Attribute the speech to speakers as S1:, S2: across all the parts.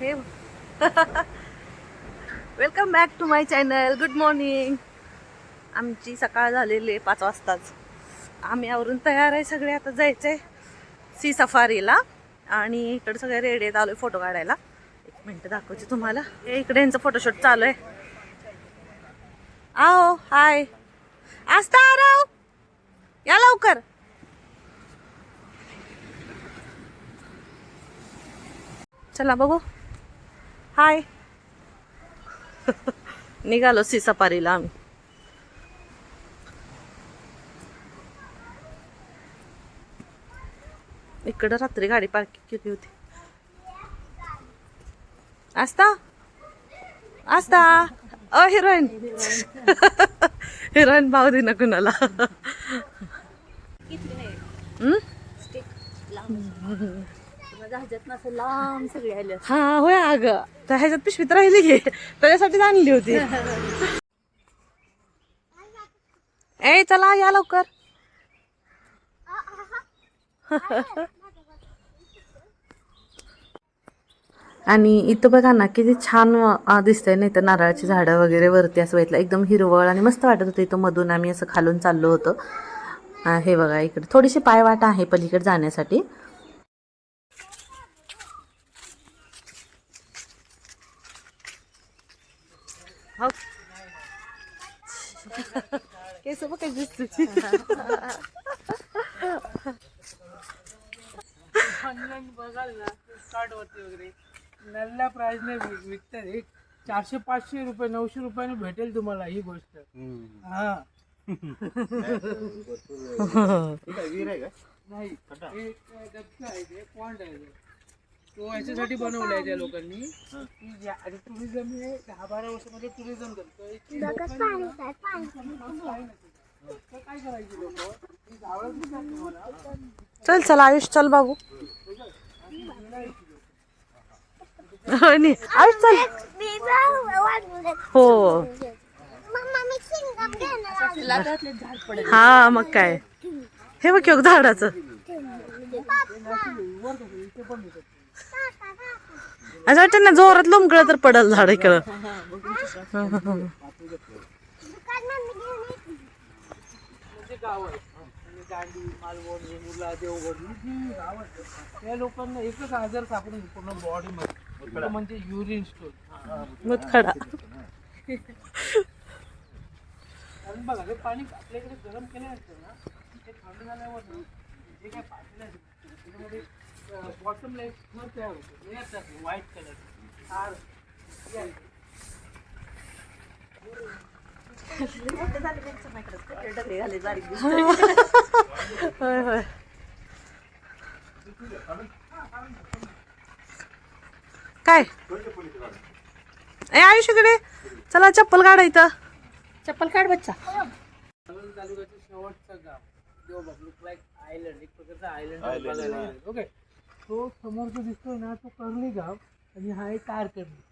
S1: Hey welcome back to my channel good morning आमची सकाळ झालेली आहे पाच वाजताच. आम्ही आवरून तयार आहे सगळे आता जायचंय सी सफारीला आणि इकडे सगळे रेडी आहेत आलोय फोटो काढायला. एक मिनटं दाखवते तुम्हाला. हे इकडे यांचं फोटोशूट चालू आहे. आओ हाय आस्ता राव या लवकर. चला बघू. हाय. निघालो सी सफारीला आम्ही. इकडं रात्री गाडी पार्किंग केली होती. आस्ता आस्ता अ हिरोईन. हिरोईन भाव दे ना कुणाला. हा होय अग. तर ह्याच्यात पिशवीत राहिली घे त्याच्यासाठीच आणली होती. ए चला या लवकर. आणि इथं बघा ना किती छान दिसतंय नाही तर नारळाची झाडं वगैरे वरती असं वाटलं एकदम हिरवळ आणि मस्त वाटत होतं इथं मधून आम्ही असं खालून चाललो होतो. हे बघा इकडे. थोडीशी पायवाट आहे पलीकडे जाण्यासाठी. केस बघ दिसते
S2: ऑनलाईन बघाल ना फ्लिपकार्ट वरती वगैरे नल्ल्या प्राइसने विकतात एक चारशे पाचशे रुपये नऊशे रुपयाने भेटेल तुम्हाला ही गोष्ट हा नाही पॉइंट आहे. ते. याच्यासाठी बनवलाय त्या लोकांनी. की ज्या- आता टुरिझम हे दहा बारा वर्षामध्ये टुरिझम करतो. इतकी लोकं- तर काय करायची लोक? गावात तुम्हाला?
S1: चल चल आयुष चल बाबू नी. आयुष चल. हो. हा मग काय? हे बघ योग झाडाचं. असं वाटतं ना जोरात लोंबकळं तर पडल झाड इकडं.
S2: म्हणजे गाव आहे म्हणजे दांडी मालवण वेमुला ही गाव आहेत त्या लोकांना एकच आजार सापडून पूर्ण बॉडी मध्ये म्हणजे युरिन स्टोन
S1: मुतखडा.
S2: कारण बघा हे पाणी आपल्याकडे गरम केलं असतं ना ते थंड झाल्यावर जे काय पातेलं त्याच्यामध्ये बॉटम लाइट थर तयार होतो हे असतात व्हाईट कलर हे आहे.
S1: होय होय काय? ए आयुष इकडे चला चप्पल काढायचं
S3: चप्पल काढ बच्चा.
S2: तालुक्याचं शेवटचं गाव. देवबाग लुक लाईक आयलंड एक प्रकारचा आयलंड. ओके तो समोर जो दिसतोय ना तो कर्ली गाव आणि हा आहे तारकर्ली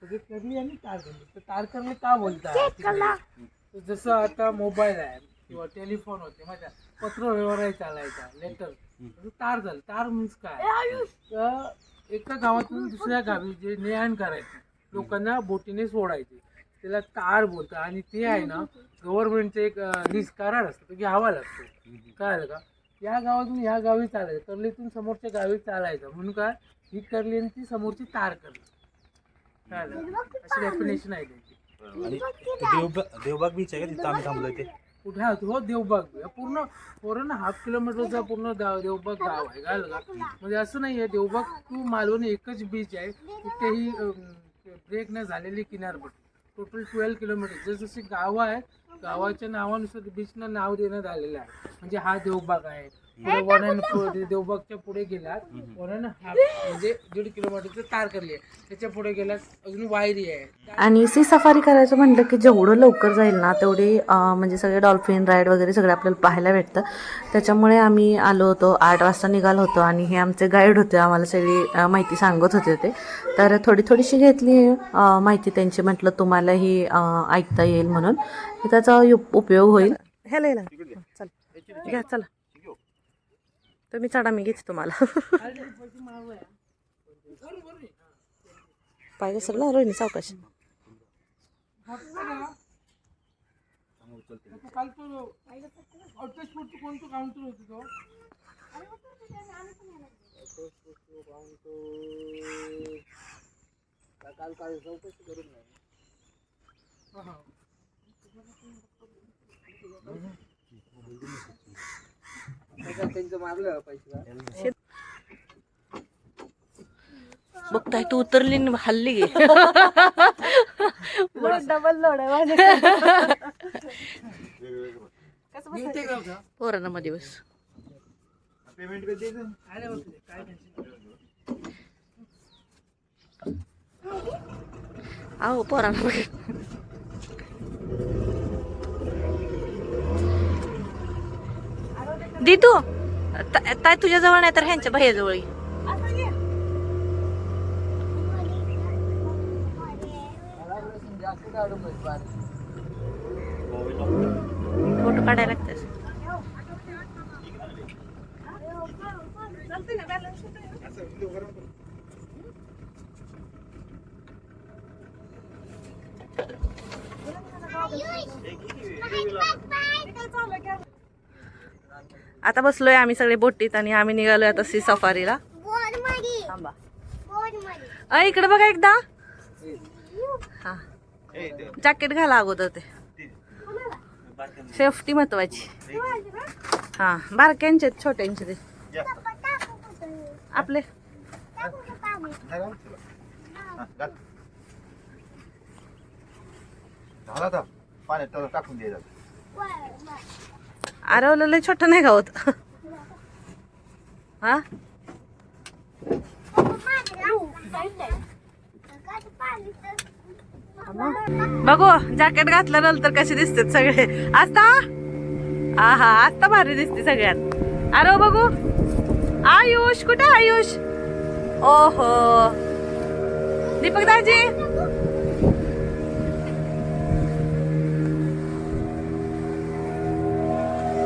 S2: म्हणजे कर्ली आणि तारकर्ली तर तारकर्ली का बोलतात जसं आता मोबाईल आहे किंवा टेलिफोन होते माझ्या पत्र व्यवहार चालायचा लेटर. तार झालं. तार मीन्स काय? तर एका गावातून दुसऱ्या गावी जे ने आण करायचे लोकांना बोटीने सोडायचे. त्याला तार बोलतात. आणि ते आहे ना गव्हर्नमेंटचं एक लीज करार असतो. तो घ्यावा लागतो. काय का? या गावातून ह्या गावी चालायचं. कर्लीतून समोरच्या गावी चालायचं. म्हणून काय? ही कर्ली आणि ती समोरची तार कर्ली. अशी डेफिनेशन आहे त्यांची.
S4: आणि देवबाग देवबाग बीच आहे का? तिथं आम्ही थांबलोय ते.
S2: कुठे आहात हो देवबाग. या पूर्ण पूर्ण हाफ किलोमीटरचा पूर्ण दा- देवबाग गाव आहे. काय का म्हणजे असं नाही आहे. देवबाग टू मालवणी एकच बीच आहे. कुठेही ब्रेक न झालेली किनारपट्टी. टोटल ट्वेल्व किलोमीटर जसजशी गावं आहेत गावाच्या नावानुसार बीचना नाव देण्यात आलेलं आहे. म्हणजे हा देवबाग आहे. देवबागच्या पुढे गेलात. म्हणजे दीड किलोमीटरचं तार करली त्याच्या पुढे गेलात अजून वायरी आहे.
S1: आणि सी सफारी करायचं म्हटलं की जेवढं लवकर जाईल ना तेवढी म्हणजे सगळे डॉल्फिन राईड वगैरे सगळे आपल्याला पाहायला भेटतं. त्याच्यामुळे आम्ही आलो होतो आठ वाजता निघालो होतो आणि हे आमचे गाईड होते आम्हाला सगळी माहिती सांगत होते ते. तर थोडी थोडीशी घेतली माहिती त्यांची म्हटलं तुम्हालाही ऐकता येईल म्हणून. त्याचा उप- उपयोग होईल. ह्याला चल. घ्या चला. तुम्ही चढा मी घेते तुम्हाला. पाय घसरला रोहिणी सावकाश.
S2: फक्त ना तो काल तो हॉटस्पॉट कोणतं काउंटर होतं तो काल काल चौकशी करून त्यांचं मारलं पैसे
S1: बघताय तू उतरली न हल्ली. गे
S3: डबल लोड आहे
S1: पोरांना मध्ये बस.
S2: पेमेंट कधी
S1: अहो पोरांना दी तू. ताई नाही तर ह्यांच्या भैया जवळ ये. फोटो काढायला लागतात आता बसलोय आम्ही सगळे बोटीत आणि आम्ही निघालोय आता सी सफारीला. थांबा. अ इकडे बघा एकदा. हा. जॅकेट घाला अगोदर ते. सेफ्टी महत्वाची. हा बारक्यांचे आहेत, छोट्यांचे ते. आपले.
S5: झाला तर पाण्यात त्याला टाकून द्यायचं
S1: आरवलं लय छोटं नाही गावत हा? बघू जॅकेट घातलं नल तर कसे दिसतात सगळे. आता आहा आता भारी दिसते सगळ्यात. अरे बघू. आयुष कुठे आयुष? ओहो. दीपक दाजी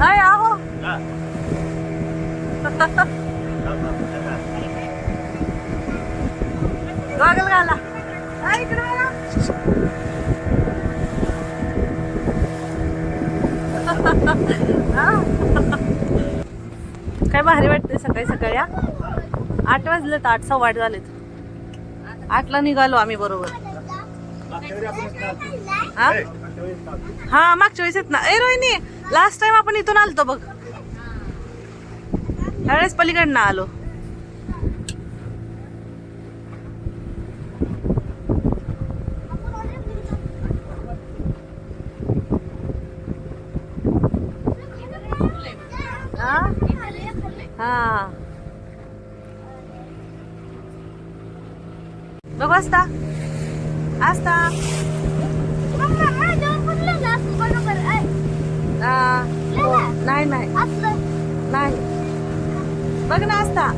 S1: हाय आहो गॉगल घाला हाय, इकडे बघा. हा. काय भारी वाटते सकाळी सकाळी आठ वाजलेत आठ सव्वा वाट झालेत. आठला निघालो आम्ही बरोबर. हा? हा मागच्या वेळेस येत ना. ए रोहिणी लास्ट टाइम आपण इथून आलतो बघ. त्यावेळेस पलीकडनं आलो हा हा. बघ असता असता. नाही नाही. नाही. बघ ना असता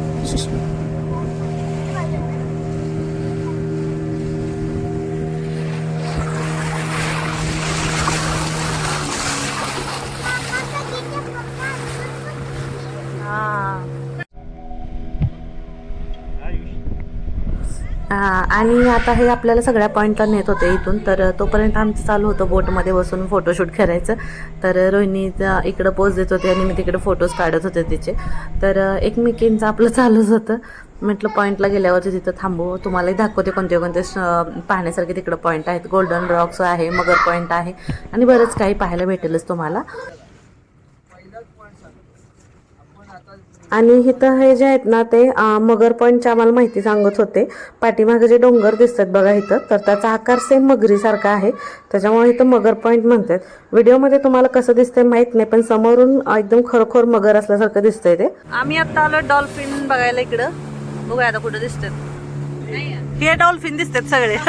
S1: आणि आता हे आपल्याला सगळ्या पॉईंटला नेत होते इथून. तर तोपर्यंत आमचं चालू होतं बोटमध्ये बसून फोटोशूट करायचं. तर रोहिणी इकडं पोज देत होते आणि मी तिकडे फोटोज काढत होते तिचे. तर एकमेकींचं आपलं चालूच होतं. म्हटलं पॉईंटला गेल्यावरती तिथं थांबू. तुम्हालाही दाखवते कोणते कोणते पाहण्यासारखे तिकडं पॉईंट आहेत. गोल्डन रॉक्स आहे मगर पॉईंट आहे. आणि बरंच काही पाहायला भेटेलच तुम्हाला
S2: पहिलाच पॉईंट सांगतो आपण आता
S1: आणि इथं हे जे आहेत ना ते मगर पॉईंटची आम्हाला माहिती सांगत होते. पाठीमागे जे डोंगर दिसतात बघा इथं तर त्याचा आकार सेम मगरीसारखा आहे. त्याच्यामुळे इथं मगर पॉईंट म्हणतात. व्हिडिओमध्ये तुम्हाला कसं दिसतंय माहीत नाही पण समोरून एकदम खरोखर मगर असल्यासारखं दिसतंय ते. आम्ही आता आलो डॉल्फिन बघायला इकडं. बघूया आता कुठं दिसतात. हे डॉल्फिन दिसतात सगळे.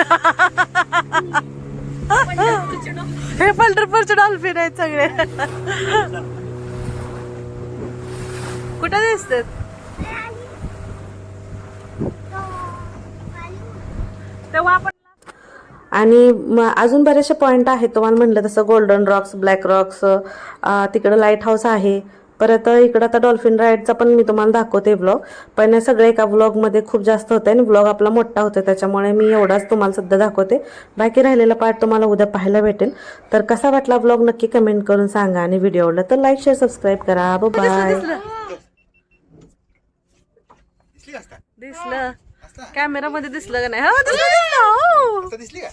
S1: हे पंढरपूरचे डॉल्फिन आहेत सगळे. कुठे दिसतात? तेव्हा आपण आणि अजून बरेचसे पॉईंट आहेत. तुम्हाला म्हणलं तसं गोल्डन रॉक्स ब्लॅक रॉक्स तिकडं लाइट हाऊस आहे. परत इकडं आता डॉल्फिन राईडचा पण मी तुम्हाला दाखवते ब्लॉग पण सगळे एका ब्लॉगमध्ये खूप जास्त होते आणि ब्लॉग आपला मोठा होतो त्याच्यामुळे मी एवढाच तुम्हाला सध्या दाखवते. बाकी राहिलेला पार्ट तुम्हाला उद्या पाहायला भेटेल. तर कसा वाटला ब्लॉग नक्की कमेंट करून सांगा. आणि व्हिडिओ आवडला तर लाईक शेअर सबस्क्राईब करा. बाय
S5: दिसली. का
S1: दिसलं कॅमेरामध्ये दिसलं का नाही? हो दिसलं हो.
S5: दिसली का?